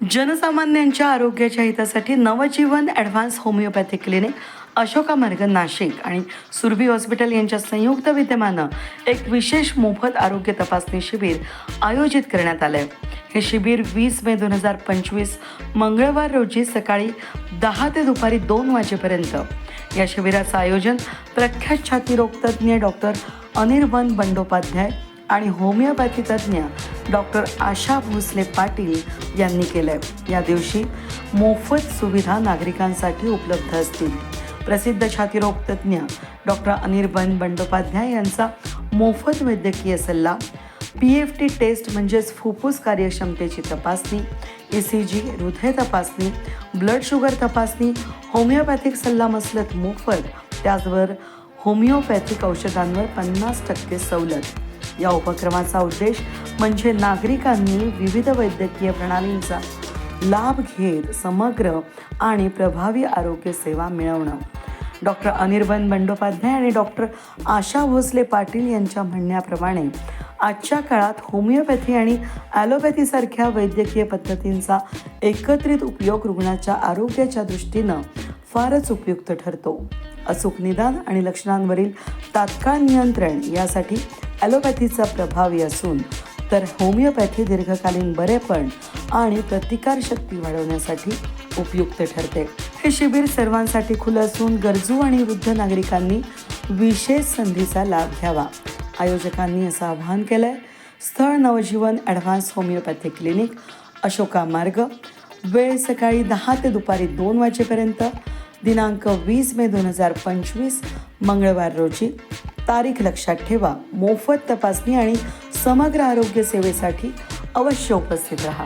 जनसामान्यांच्या आरोग्याच्या हितासाठी Navjeevan advance homeopathy clinic Ashoka Marg Nashik आणि सुरभी हॉस्पिटल यांच्या संयुक्त विद्यमानं एक विशेष मोफत आरोग्य तपासणी शिबिर आयोजित करण्यात आलं आहे हे शिबिर वीस मे दोन हजार पंचवीस मंगळवार रोजी सकाळी दहा ते दुपारी दोन वाजेपर्यंत. या शिबिराचं आयोजन प्रख्यात छातीरोगतज्ञ डॉक्टर अनिर्बन बंडोपाध्याय आणि होमिओपॅथी तज्ज्ञ डॉक्टर आशा भोसले पाटील यांनी केलं आहे या दिवशी मोफत सुविधा नागरिकांसाठी उपलब्ध असतील. प्रसिद्ध छातीरोग तज्ज्ञ डॉक्टर अनिर्बन बंडोपाध्याय यांचा मोफत वैद्यकीय सल्ला पी एफ टी टेस्ट म्हणजेच फुफ्फुस कार्यक्षमतेची तपासणी ई सी जी हृदय तपासणी ब्लड शुगर तपासणी होमिओपॅथिक सल्ला मसलत मोफत त्याचबरोबर होमिओपॅथिक औषधांवर पन्नास टक्के सवलत. या उपक्रमाचा उद्देश म्हणजे नागरिकांनी विविध वैद्यकीय प्रणालींचा लाभ घेत समग्र आणि प्रभावी आरोग्य सेवा मिळवणं. डॉक्टर अनिर्बन बंडोपाध्याय आणि डॉक्टर आशा भोसले पाटील यांच्या म्हणण्याप्रमाणे आजच्या काळात होमिओपॅथी आणि ॲलोपॅथीसारख्या वैद्यकीय पद्धतींचा एकत्रित उपयोग रुग्णाच्या आरोग्याच्या दृष्टीनं फारच उपयुक्त ठरतो. अचूक निदान आणि लक्षणांवरील तात्काळ नियंत्रण यासाठी ॲलोपॅथीचा प्रभावी असून तर होमिओपॅथी दीर्घकालीन बरेपण आणि प्रतिकारशक्ती वाढवण्यासाठी उपयुक्त ठरते. हे शिबिर सर्वांसाठी खुलं असून गरजू आणि वृद्ध नागरिकांनी विशेष संधीचा लाभ घ्यावा. आयोजकांनी असं आवाहन केलंय. स्थळ Navjeevan advance homeopathy clinic Ashoka Marg. वेळ सकाळी दहा ते दुपारी दोन वाजेपर्यंत. दिनांक वीस मे दोन हजार पंचवीस मंगळवार रोजी. तारीख लक्षात ठेवा. मोफत तपासणी आणि समग्र आरोग्य सेवेसाठी अवश्य उपस्थित राहा.